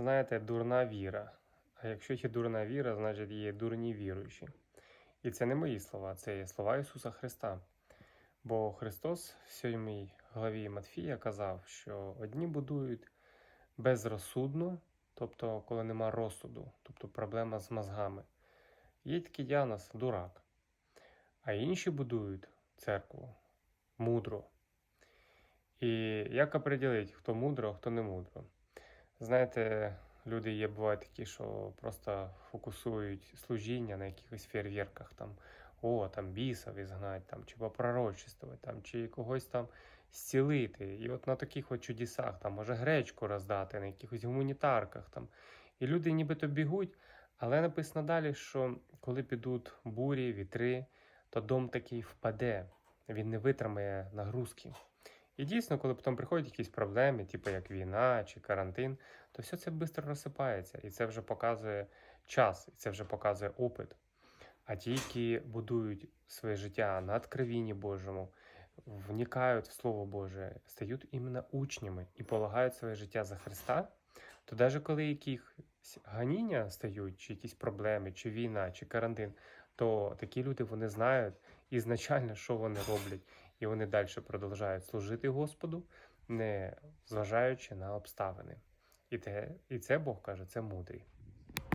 знаєте, дурна віра. А якщо є дурна віра, значить є дурні віруючі. І це не мої слова, це є слова Ісуса Христа. Бо Христос в 7 главі Матфія казав, що одні будують безрозсудно, тобто коли нема розсуду, тобто проблема з мозгами. Є такий діагноз дурак. А інші будують церкву мудро. І як определити, хто мудро, а хто не мудро? Знаєте, люди є бувають такі, що просто фокусують служіння на якихось фейерверках, там, о, там бісов ізгнать, там, чи попророчествувати, там, чи когось там зцілити. І от на таких от чудесах, там, може гречку роздати, на якихось гуманітарках. Там. І люди нібито бігуть, але написано далі, що коли підуть бурі, вітри, то дом такий впаде, він не витримає нагрузки. І дійсно, коли потім приходять якісь проблеми, типу як війна чи карантин, то все це швидко розсипається. І це вже показує час, і це вже показує опит. А ті, які будують своє життя на откровенні Божому, вникають в Слово Боже, стають іменно учнями і полагають своє життя за Христа, то навіть коли якісь ганіння стають, чи якісь проблеми, чи війна, чи карантин, то такі люди вони знають ізначально, що вони роблять, і вони далі продовжують служити Господу, не зважаючи на обставини. І, те, і це Бог каже, це мудрий.